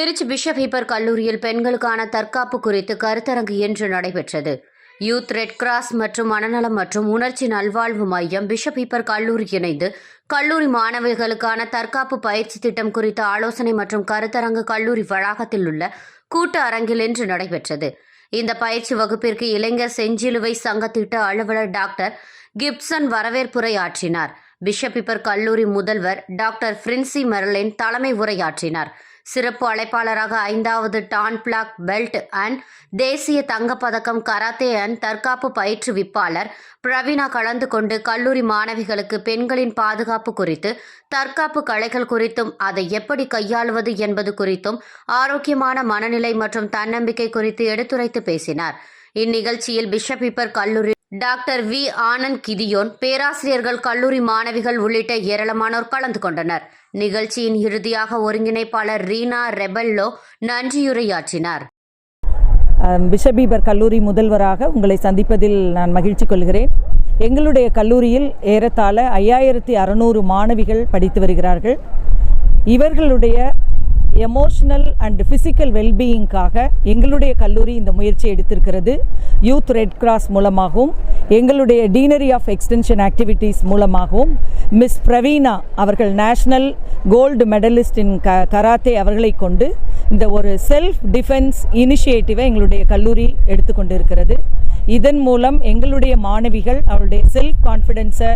Trichy bishop Heber கல்லூரியில் பெண்களுக்கான தற்காப்பு குறித்து கருத்தரங்கு இன்று நடைபெற்றது. யூத் ரெட் கிராஸ் மற்றும் மனநலம் மற்றும் உணர்ச்சி நல்வாழ்வு மையம் பிஷப் ஹீப்பர் கல்லூரி இணைந்து கல்லூரி மாணவிகளுக்கான தற்காப்பு பயிற்சி திட்டம் குறித்த ஆலோசனை மற்றும் கருத்தரங்கு கல்லூரி வளாகத்தில் உள்ள கூட்டு அரங்கில் இன்று நடைபெற்றது. இந்த பயிற்சி வகுப்பிற்கு இளைஞர் செஞ்சிலுவை சங்க திட்ட அலுவலர் டாக்டர் கிப்சன் வரவேற்புரை ஆற்றினார் பிஷப் ஹீப்பர் கல்லூரி முதல்வர் டாக்டர் பிரின்சி மெர்லின் தலைமை உரையாற்றினார். சிறப்பு அழைப்பாளராக ஐந்தாவது டான் பிளாக் பெல்ட் அண்ட் தேசிய தங்கப்பதக்கம் கராத்தே அண்ட் தற்காப்பு பயிற்றுவிப்பாளர் பிரவீனா கலந்து கொண்டு கல்லூரி மாணவிகளுக்கு பெண்களின் பாதுகாப்பு குறித்து தற்காப்பு கலைகள் குறித்தும் அதை எப்படி கையாளுவது என்பது குறித்தும் ஆரோக்கியமான மனநிலை மற்றும் தன்னம்பிக்கை குறித்து எடுத்துரைத்து பேசினார். இந்நிகழ்ச்சியில் பிஷப் ஹீப்பர் கல்லூரி டாக்டர் வி. ஆனந்த் கிதியோன் பேராசிரியர்கள் கல்லூரி மாணவிகள் உள்ளிட்ட ஏராளமானோர் கலந்து கொண்டனர். நிகழ்ச்சியின் இறுதியாக ஒருங்கிணைப்பாளர் ரீனா ரெபல்லோ நன்றியுரையாற்றினார். பிஷபீபர் கல்லூரி முதல்வராக உங்களை சந்திப்பதில் நான் மகிழ்ச்சி கொள்கிறேன். எங்களுடைய கல்லூரியில் ஏறத்தாழ ஐயாயிரத்தி அறநூறு மாணவிகள் படித்து வருகிறார்கள். இவர்களுடைய எமோஷனல் அண்ட் ஃபிசிக்கல் வெல்பீயிங்காக எங்களுடைய கல்லூரி இந்த முயற்சி எடுத்திருக்கிறது. யூத் ரெட் கிராஸ் மூலமாகவும் எங்களுடைய டீனரி ஆஃப் எக்ஸ்டென்ஷன் ஆக்டிவிட்டீஸ் மூலமாகவும் மிஸ் பிரவீனா அவர்கள் நேஷனல் கோல்டு மெடலிஸ்ட் இன் க கராத்தே அவர்களை கொண்டு இந்த ஒரு செல்ஃப் டிஃபென்ஸ் இனிஷியேட்டிவை எங்களுடைய கல்லூரி எடுத்துக்கொண்டு இருக்கிறது இதன் மூலம் எங்களுடைய மாணவிகள் அவருடைய செல்ஃப் கான்ஃபிடென்ஸை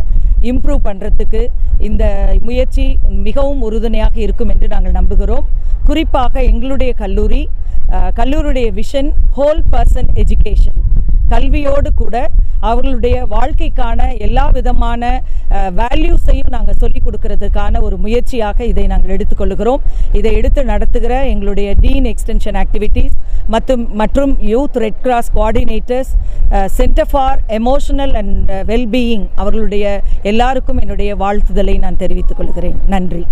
இம்ப்ரூவ் பண்ணுறதுக்கு இந்த முயற்சி மிகவும் உறுதுணையாக இருக்கும் என்று நாங்கள் நம்புகிறோம். குறிப்பாக எங்களுடைய கல்லூரி கல்லூரியுடைய விஷன் ஹோல் பர்சன் எஜுகேஷன் கல்வியோடு கூட அவர்களுடைய வாழ்க்கைக்கான எல்லா விதமான வேல்யூஸையும் நாங்கள் சொல்லிக் கொடுக்கறதுக்கான ஒரு முயற்சியாக இதை நாங்கள் எடுத்துக்கொள்கிறோம். இதை எடுத்து நடத்துகிற எங்களுடைய டீன் எக்ஸ்டென்ஷன் ஆக்டிவிட்டீஸ் மற்றும் மற்றும் youth red cross coordinators centre for emotional and wellbeing அவர்களுடைய எல்லாருக்கும் என்னுடைய வாழ்த்துதலை நான் தெரிவித்துக் கொள்கிறேன். நன்றி.